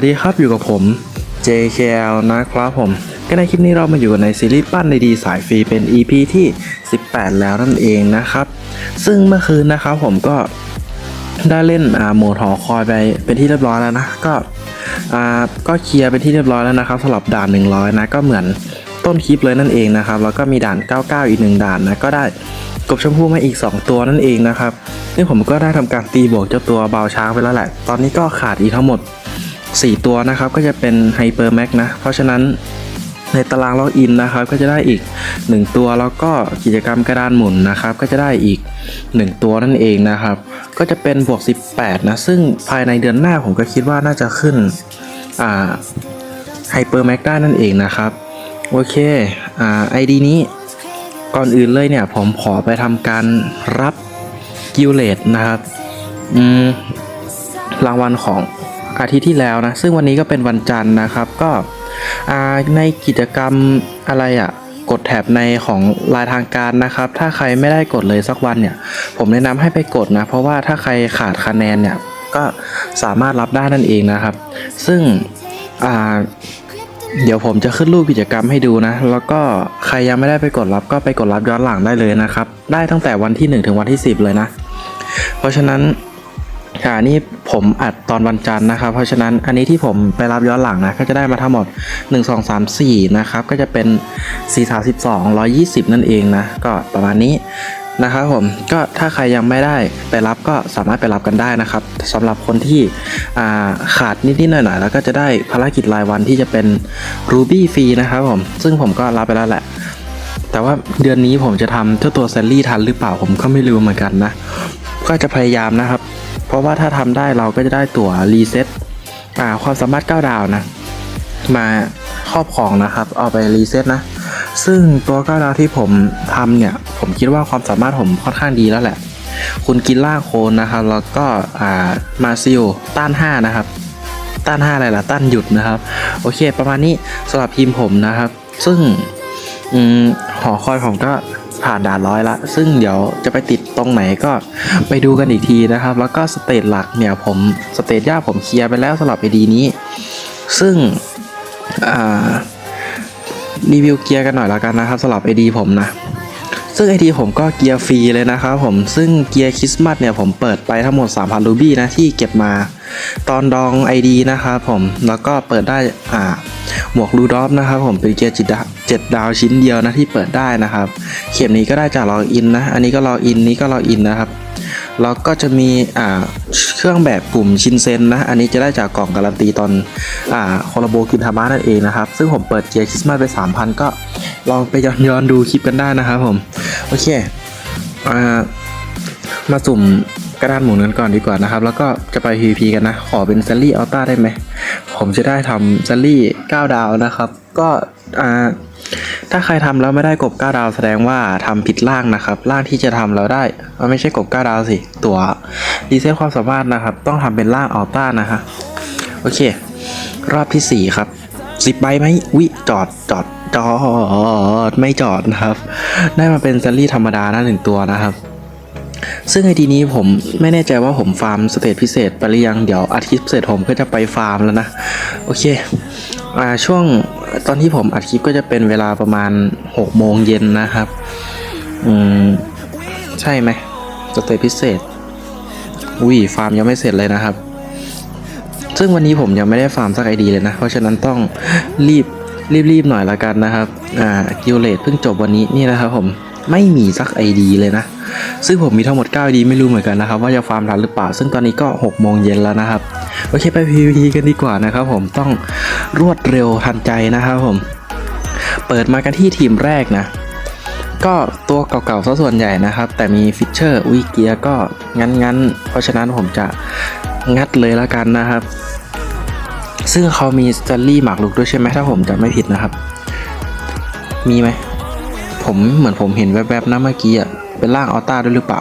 วัสดีครับอยู่กับผม JKL นะครับผม ก็ในคลิปนี้เรามาอยู่กันในซีรีส์ปั้นในดีสายฟรีเป็น EP ที่ 18 แล้วนั่นเองนะครับ ซึ่งเมื่อคืนนะครับผมก็ได้เล่นโหมดหอคอยไปเป็นที่เรียบร้อยแล้วนะ ก็ก็เคลียร์เป็นที่เรียบร้อยแล้วนะครับสำหรับด่าน 100 นะก็เหมือนต้นคลิปเลยนั่นเองนะครับแล้วก็มีด่าน 99 อีกหนึ่งด่านนะก็ได้กบชมพู่มาอีก 2 ตัวนั่นเองนะครับซึ่งผมก็ได้ทำการตีบวกเจ้าตัวเบาช้างไปแล้วแหละ ตอนนี้ก็ขาดอีกทั้งหมด 4 ตัวนะครับก็จะเป็นไฮเปอร์แม็กนะ เพราะฉะนั้นในตารางล็อกอินนะครับก็จะได้อีก 1 ตัวแล้วก็กิจกรรมกระดานหมุนนะครับ ก็จะได้อีก 1 ตัวนั่นเองนะครับ ก็จะเป็นบวก 18 นะ ซึ่งภายในเดือนหน้าผมก็คิดว่าน่าจะขึ้นอ่าไฮเปอร์แม็กได้นั่นเองนะครับ โอเคอ่าไอดีนี้ก่อนอื่นเลยเนี่ยผมขอไปทำการรับกิลเลตนะครับอืมรางวัลของ อาทิตย์ที่แล้วนะ ซึ่งวันนี้ก็เป็นวันจันทร์นะครับ ก็ในกิจกรรมอะไรอะ่ะกดแท็บในของรายทางการนะครับ ถ้าใครไม่ได้กดเลยสักวันเนี่ย ผมแนะนำให้ไปกดนะ เพราะว่าถ้าใครขาดคะแนนเนี่ย ก็สามารถรับได้นั่นเองนะครับ ซึ่งเดี๋ยวผมจะขึ้นรูปกิจกรรมให้ดูนะ แล้วก็ใครยังไม่ได้ไปกดรับก็ไปกดรับย้อนหลังได้เลยนะครับ ได้ตั้งแต่วันที่ 1 ถึงวันที่ 10 เลยนะ เพราะฉะนั้น ค่ะนี่ผมอัดตอนวันจันทร์นะครับ เพราะฉะนั้นอันนี้ที่ผมไปรับย้อนหลังนะก็จะได้มาทั้งหมด 1 2 3 4 นะครับ ก็จะเป็น 4 3 2 120 นั่นเองนะ ก็ประมาณนี้นะครับผมก็ถ้าใครยังไม่ได้ไปรับก็สามารถไปรับกันได้นะครับสำหรับคนที่าขาดนิดๆหน่อยๆแล้วก็จะได้ภารกิจรายวันที่จะเป็น Ruby ฟรีนะครับผมซึ่งผมก็รับไปแล้วแหละ แต่ว่าเดือนนี้ผมจะทำเจ้าตัวแซลลี่ทันหรือเปล่าผมก็ไม่รู้เหมือนกันนะ ก็จะพยายามนะครับ เพราะว่าถ้าทำได้เราก็จะได้ตั๋วรีเซ็ตความสามารถ 9 ดาวนะ มาครอบครองนะครับ เอาไปรีเซ็ตนะ ซึ่งตัว9ดาวที่ผมทำเนี่ย ผมคิดว่าความสามารถผมค่อนข้างดีแล้วแหละ คุณกินล่าโคนนะครับ แล้วก็มาซิลต้าน 5 นะครับ ต้าน 5 อะไรล่ะ ต้านหยุดนะครับ โอเค ประมาณนี้สำหรับทีมผมนะครับ ซึ่งหอคอยผมก็ ผ่านด่านร้อยละ ซึ่งเดี๋ยวจะไปติดตรงไหนก็ไปดูกันอีกทีนะครับ แล้วก็สเตจหลักเนี่ยผมสเตจยากผมเคลียร์ไปแล้วสำหรับไอดีนี้ ซึ่งรีวิวเกียร์กันหน่อยแล้วกันนะครับสำหรับไอดีผมนะ ซึ่งไอทีผมก็เกียร์ฟรีเลยนะครับผมซึ่งเกียร์คริสต์มาสเนี่ยผมเปิดไปทั้งหมด 3,000 รูบี้นะที่เก็บมา ตอนดอง ID นะครับผมแล้วก็เปิดได้อ่าหมวกรูดอฟนะครับผมเป็นเกียร์จิดาเจ็ดดาวชิ้นเดียวนะที่เปิดได้นะครับ เข็มนี้ก็ได้จากลออินนะ อันนี้ก็ลออินนี้ก็ลออินนะครับ แล้วก็จะมีเครื่องแบบกลุ่มชินเซนนะ อันนี้จะได้จากกล่องการันตีตอนอ่าโคลาโบกินทามานั่นเองนะครับ ซึ่งผมเปิดเกียร์คริสต์มาสไป 3,000 ก็ลองไปย้อนย้อนดูคลิปกันได้นะครับผม โอเคอ่ามาสุ่ม กระดานหมุนกันก่อนดีกว่านะครับ แล้วก็จะไป PVP กันนะ ขอเป็นแซลลี่อัลต้าได้ไหม ผมจะได้ทำแซลลี่9ดาวนะครับ ก็อ่าถ้าใครทำแล้วไม่ได้กบ9ดาวแสดงว่าทำผิดร่างนะครับร่างที่จะทำแล้วได้มันไม่ใช่กบ9ดาวสิ ตัวรีเซ็ตความสามารถนะครับ ต้องทำเป็นร่างอัลต้านะฮะโอเค รอบที่ 4 ครับสิบใบไหมวิจอดจอดจอดไม่จอดนะครับ ได้มาเป็นแซลลี่ธรรมดานะหนึ่งตัวนะครับ ซึ่งไอดีนี้ผมไม่แน่ใจว่าผมฟาร์มสเตจพิเศษไปหรือยังเดี๋ยวอาทิตย์เสร็จผมก็จะไปฟาร์มแล้วนะ โอเคอ่าช่วงตอนที่ผมอัดคลิปก็จะเป็นเวลาประมาณ6โมงเย็นนะครับอืมใช่ไหมสเตจพิเศษอุ้ยฟาร์มยังไม่เสร็จเลยนะครับ ซึ่งวันนี้ผมยังไม่ได้ฟาร์มสักไอดีเลยนะ เพราะฉะนั้นต้องรีบรีบรีบหน่อยละกันนะครับ อ่ากิลเลตเพิ่งจบวันนี้นี่นะครับผม ไม่มีสักไอดีเลยนะ ซึ่งผมมีทั้งหมด9ไอดีไม่รู้เหมือนกันนะครับ ว่าจะฟาร์มทันหรือเปล่า ซึ่งตอนนี้ก็ 6 โมงเย็นแล้วนะครับ โอเคไป PVP กันดีกว่านะครับผมต้องรวดเร็วทันใจนะครับผม เปิดมากันที่ทีมแรกนะ ก็ตัวเก่าๆซะส่วนใหญ่นะครับ แต่มีฟิชเชอร์อุยเกียก็งั้นๆ เพราะฉะนั้นผมจะงัดเลยละกันนะครับซึ่งเขามีสตอรี่หมากลุกด้วยใช่ไหมถ้าผมจำไม่ผิดนะครับ มีไหม ผมเหมือนผมเห็นแวบๆนะเมื่อกี้อะเป็นร่างอัลต้าด้วยหรือเปล่า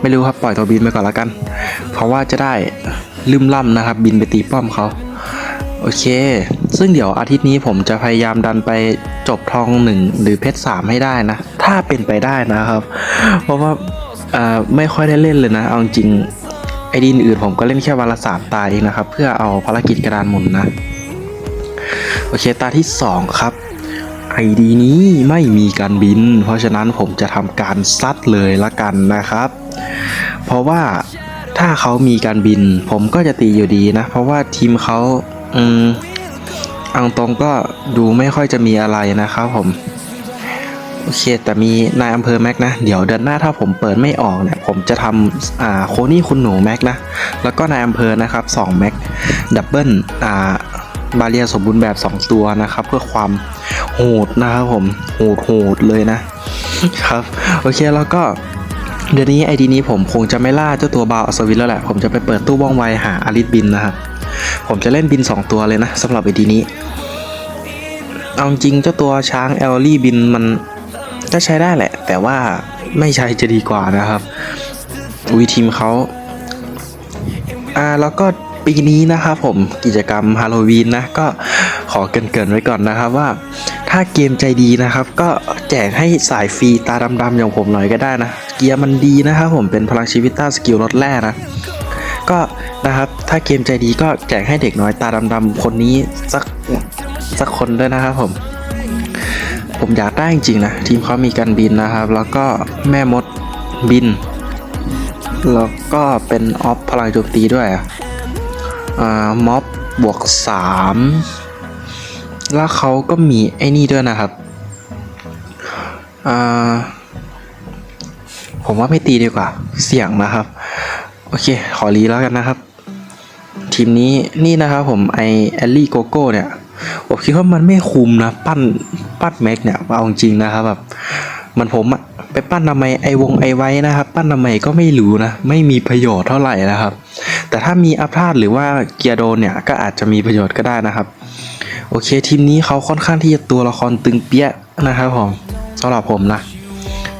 ไม่รู้ครับปล่อยตัวบินไปก่อนละกัน เพราะว่าจะได้ลืมล่ำนะครับ บินไปตีป้อมเขาโอเค ซึ่งเดี๋ยวอาทิตย์นี้ผมจะพยายามดันไปจบทองหนึ่งหรือเพชรสามให้ได้นะ ถ้าเป็นไปได้นะครับ เพราะว่าไม่ค่อยได้เล่นเลยนะ เอาจริงไอดีอื่นผมก็เล่นแค่วันละสามตาเองนะครับ เพื่อเอาภารกิจกระดานหมุนนะ โอเคตาที่ 2 ครับ ไอดีนี้ไม่มีการบิน เพราะฉะนั้นผมจะทำการซัดเลยละกันนะครับ เพราะว่าถ้าเขามีการบิน ผมก็จะตีอยู่ดีนะ เพราะว่าทีมเขาอืมอังตรงก็ดูไม่ค่อยจะมีอะไรนะครับผมโอเคแต่มีนายอำเภอแม็กนะ เดี๋ยวเดือนหน้าถ้าผมเปิดไม่ออกเนี่ยผมจะทำอ่าโคนี่คุณหนูแม็กนะ แล้วก็นายอำเภอนะครับ2แม็กดับเบิลอ่า บาเรียสมบูรณ์แบบ 2 ตัวนะครับ เพื่อความโหดนะครับผมโหดโหดเลยนะครับ โอเคแล้วก็เดือนนี้ไอดีนี้ผมคงจะไม่ล่าเจ้าตัวบาวอัศวินแล้วแหละ ผมจะไปเปิดตู้ว่องไวหาอาริสบินนะครับ ผมจะเล่นบิน 2 ตัวเลยนะสำหรับไอดีนี้ เอาจริงเจ้าตัวช้างเอลลี่บินมันก็ใช้ได้แหละ แต่ว่าไม่ใช้จะดีกว่านะครับ วีทีมเขาอ่าแล้วก็ ปีนี้นะครับผมกิจกรรมฮาโลวีนนะก็ขอเกินๆไว้ก่อนนะครับว่า ถ้าเกมใจดีนะครับ ก็แจกให้สายฟรีตาดำๆอย่างผมหน่อยก็ได้นะ เกียร์มันดีนะครับผมเป็นพลังชีวิตต้าสกิลลดแร่นะก็นะครับถ้าเกมใจดีก็แจกให้เด็กน้อยตาดำๆคนนี้สักสักคนด้วยนะครับผมผมอยากได้จริงๆนะทีมเขามีการบินนะครับ แล้วก็แม่มดบิน แล้วก็เป็นออฟพลังโจมตีด้วยอะ ม็อบบวกสามแล้วเขาก็มีไอ้นี่ด้วยนะครับผมว่าไม่ตีดีกว่า เสี่ยงนะครับ โอเค ขอรีแล้วกันนะครับ ทีมนี้นี่นะครับผมไอแอลลี่โกโก้เนี่ยผมคิดว่ามันไม่คุมนะ ปั้นปั้นแม็กเนี่ยเอาจริงนะครับแบบมันผมอะไปปั้นทำไมไอวงไอไว้นะครับ ปั้นทำไมก็ไม่รู้นะ ไม่มีประโยชน์เท่าไหร่นะครับ แต่ถ้ามีอัพธาตุหรือว่าเกียร์โดนเนี่ยก็อาจจะมีประโยชน์ก็ได้นะครับ โอเคทีมนี้เขาค่อนข้างที่จะตัวละครตึงเปี้ยนะครับผมสำหรับผมนะ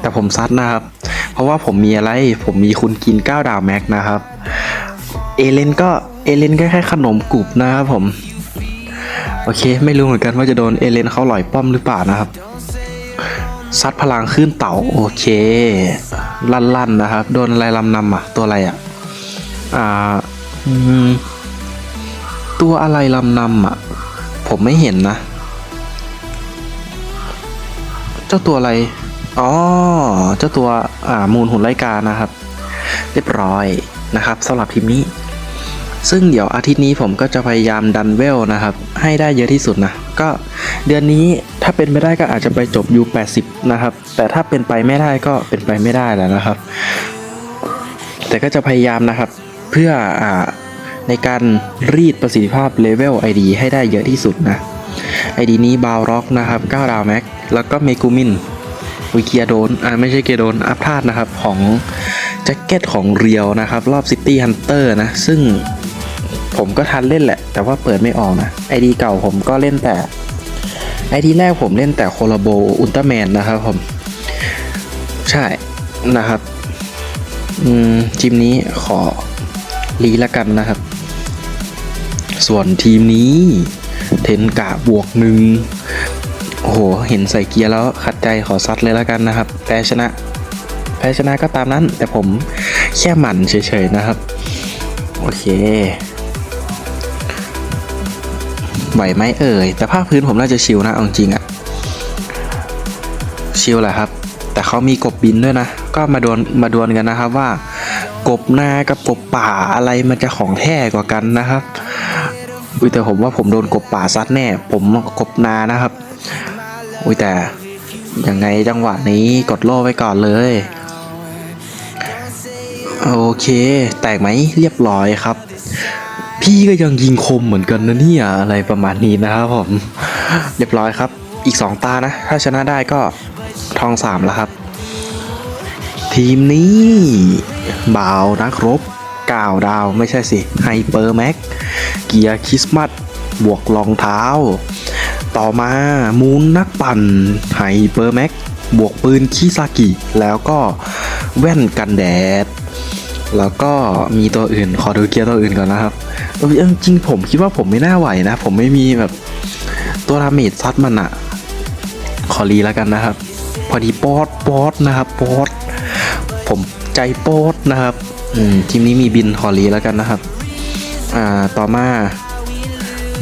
แต่ผมซัดนะครับ เพราะว่าผมมีอะไรผมมีคุณกิน9ดาวแม็กนะครับเอเลนก็เอเลนก็แค่ขนมกรุบนะครับผมโอเค ไม่รู้เหมือนกันว่าจะโดนเอเลนเขาหล่อยป้อมหรือเปล่านะครับซัดพลังขึ้นเต่าโอเค ลั่นๆนนะครับ โดนอะไรลำนำอะ ตัวอะไรอะอ่า ตัวอะไรลำนำอะ ผมไม่เห็นนะ เจ้าตัวอะไร อ๋อ เจ้าตัวอ่ามูลหุ่นไลกานะครับ เรียบร้อยนะครับสำหรับทีมนี้ ซึ่งเดี๋ยวอาทิตย์นี้ผมก็จะพยายามดันเวลนะครับ ให้ได้เยอะที่สุดนะ ก็เดือนนี้ถ้าเป็นไม่ได้ก็อาจจะไปจบ U80 นะครับ แต่ถ้าเป็นไปไม่ได้ก็เป็นไปไม่ได้แล้วนะครับ แต่ก็จะพยายามนะครับ เพื่ออ่า ในการรีดประสิทธิภาพเลเวล ID ให้ได้เยอะที่สุดนะ ID นี้บาวร็อกนะครับ9ดาวแม็กแล้วก็เมกูมินวิเกียโดนอ่าไม่ใช่เกียโดนอัพธาตุนะครับของแจ็คเก็ตของเรียวนะครับ รอบ City Hunter นะ ซึ่งผมก็ทันเล่นแหละ แต่ว่าเปิดไม่ออกนะ ID เก่าผมก็เล่นแต่ ID แรกผมเล่นแต่โคลาโบอุลตร้าแมนนะครับผม ใช่นะครับอืมทีมนี้ขอรีละกันนะครับ ส่วนทีมนี้ เทนกะบวกหนึ่งโอ้โห เห็นใส่เกียร์แล้วขัดใจขอซัดเลยละกันนะครับ แพ้ชนะ แพ้ชนะก็ตามนั้น แต่ผมแค่หมั่นเฉยๆนะครับ โอเคไหวไหมเอ่ย แต่ภาคพื้นผมน่าจะชิลนะเอาจริงอะชิลแหละครับ แต่เขามีกบบินด้วยนะ ก็มาดวลมาดวลกันนะครับว่า กบนากับกบป่าอะไรมันจะของแท้กว่ากันนะครับ อุ้ยแต่ผมว่าผมโดนกบป่าซัดแน่ ผมกบนานะครับ อุ้ยแต่ยังไงจังหวะนี้กดโล่ไว้ก่อนเลย โอเค แตกไหมเรียบร้อยครับ พี่ก็ยังยิงคมเหมือนกันนะเนี่ยอะไรประมาณนี้นะครับผม เรียบร้อยครับ อีก 2 ตานะ ถ้าชนะได้ก็ทองสามแล้วครับ ทีมนี้บ่าวนักรบก้าวดาวไม่ใช่สิไฮเปอร์แม็ก กียร์คริสต์มาสบวกรองเท้า ต่อมามูนนักปั่นไฮเปอร์แม็กบวกปืนคิซากิ แล้วก็แว่นกันแดด แล้วก็มีตัวอื่นขอดูเกียร์ตัวอื่นก่อนนะครับจริงๆผมคิดว่าผมไม่น่าไหวนะ ผมไม่มีแบบตัวดาเมจซัดมันอะขอรีแล้วกันนะครับ พอดีปอดปอดนะครับปอดผมใจป๊ดนะครับอืมทีมนี้มีบินขอรีแล้วกันนะครับ อ่าต่อมา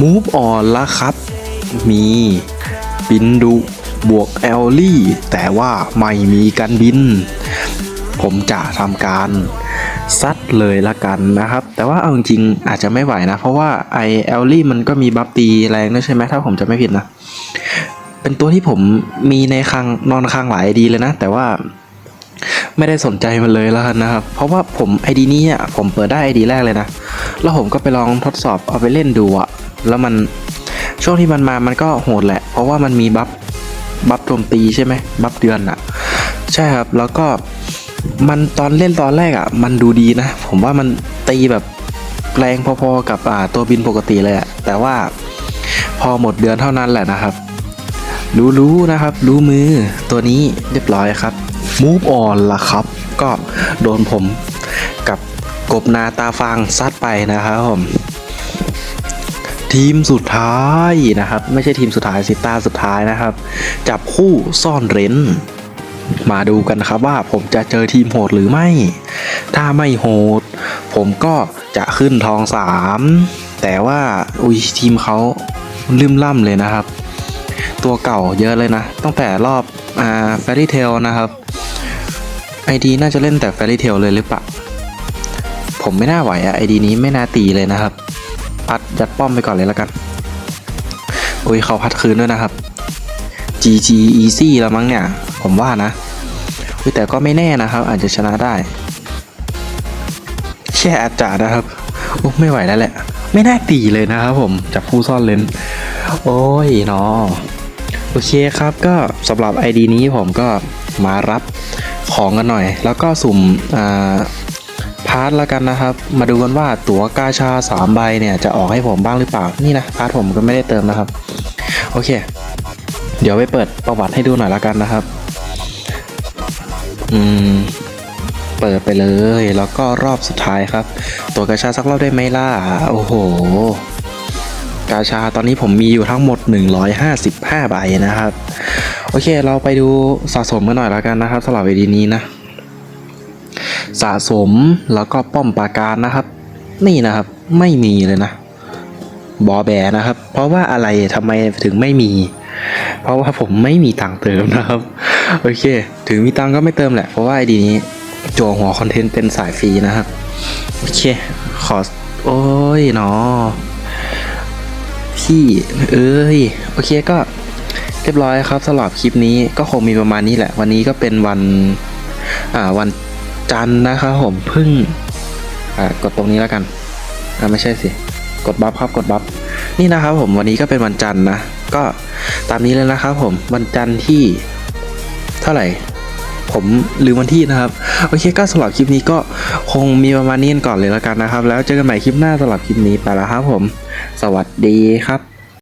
move on ละครับ มีบินดุบวกแอลลี่ แต่ว่าไม่มีการบิน ผมจะทำการซัดเลยละกันนะครับ แต่ว่าเอาจริงๆอาจจะไม่ไหวนะ เพราะว่าไอแอลลี่มันก็มีบัฟตีแรงด้วยใช่ไหมถ้าผมจะไม่ผิดนะ เป็นตัวที่ผมมีในคังนอนคังหลายดีเลยนะ แต่ว่าไม่ได้สนใจมันเลยแล้วกันนะครับ เพราะว่าผมไอดีนี้ผมเปิดได้ไอดีแรกเลยนะ แล้วผมก็ไปลองทดสอบเอาไปเล่นดูอะแล้วมันช่วงที่มันมามันก็โหดแหละ เพราะว่ามันมีบัฟบัฟโจมตีใช่ไหมบัฟเดือนอะใช่ครับแล้วก็มันตอนเล่นตอนแรกอะมันดูดีนะ ผมว่ามันตีแบบแรงพอๆกับตัวบินปกติเลยอะแต่ว่าพอหมดเดือนเท่านั้นแหละนะครับ รู้รู้นะครับ รู้มือตัวนี้เรียบร้อยครับ move on ล่ะครับ ก็โดนผม กบนาตาฟางซัดไปนะครับผมทีมสุดท้ายนะครับ ไม่ใช่ทีมสุดท้ายสิตาสุดท้ายนะครับ จับคู่ซ่อนเร้น มาดูกันครับว่าผมจะเจอทีมโหดหรือไม่ ถ้าไม่โหด ผมก็จะขึ้นทองสามแต่ว่าอุ้ยทีมเขาลืมล่ำเลยนะครับ ตัวเก่าเยอะเลยนะตั้งแต่รอบอ่าแฟรี่เทลนะครับไอดีน่าจะเล่นแต่แฟรี่เทลเลยหรือเปล่า ผมไม่น่าไหวอะไอดีนี้ไม่น่าตีเลยนะครับ พัดยัดป้อมไปก่อนเลยแล้วกัน โอ้ยเขาพัดคืนด้วยนะครับ GG easy แล้วมั้งเนี่ย ผมว่านะแต่ก็ไม่แน่นะครับ อาจจะชนะได้แค่อาจจะนะครับโอ้ไม่ไหวแล้วแหละ ไม่น่าตีเลยนะครับผมจับผู้ซ่อนเลนโอ้ยเนาะโอเคครับก็สำหรับ ID นี้ผมก็มารับของกันหน่อย แล้วก็สุ่มอ่า พาร์ทแล้วกันนะครับ มาดูกันว่าตั๋วกาชา 3 ใบเนี่ยจะออกให้ผมบ้างหรือเปล่า นี่นะพาร์ทผมก็ไม่ได้เติมนะครับ โอเค เดี๋ยวไปเปิดประวัติให้ดูหน่อยละกันนะครับ อืม เปิดไปเลย แล้วก็รอบสุดท้ายครับ ตัวกาชาสักรอบได้ไหมล่ะ โอ้โห กาชาตอนนี้ผมมีอยู่ทั้งหมด 155 ใบนะครับ โอเค เราไปดูสะสมกันหน่อยแล้วกันนะครับสำหรับเวทีนี้นะ สะสมแล้วก็ป้อมปราการนะครับ นี่นะครับไม่มีเลยนะบอแบนะครับ เพราะว่าอะไรทำไมถึงไม่มี เพราะว่าผมไม่มีตังค์เติมนะครับ โอเค ถึงมีตังค์ก็ไม่เติมแหละ เพราะว่าไอดีนี้จั่วหัวคอนเทนต์เป็นสายฟรีนะครับ โอเค ขอ โอ้ยเนาะพี่เอ้ย โอเคก็เรียบร้อยครับสำหรับคลิปนี้ก็คงมีประมาณนี้แหละ วันนี้ก็เป็นวัน อ่า วัน จันทร์นะครับผมพึ่งอ่ากดตรงนี้แล้วกันอ่าไม่ใช่สิกดบัฟครับกดบัฟนี่นะครับผมวันนี้ก็เป็นวันจันทร์นะก็ตามนี้เลยนะครับผมวันจันทร์ที่เท่าไหร่ผมลืมวันที่นะครับ โอเคก็สำหรับคลิปนี้ก็คงมีประมาณนี้ก่อนเลยแล้วกันนะครับ แล้วเจอกันใหม่คลิปหน้าสำหรับคลิปนี้ไปแล้วครับผม สวัสดีครับ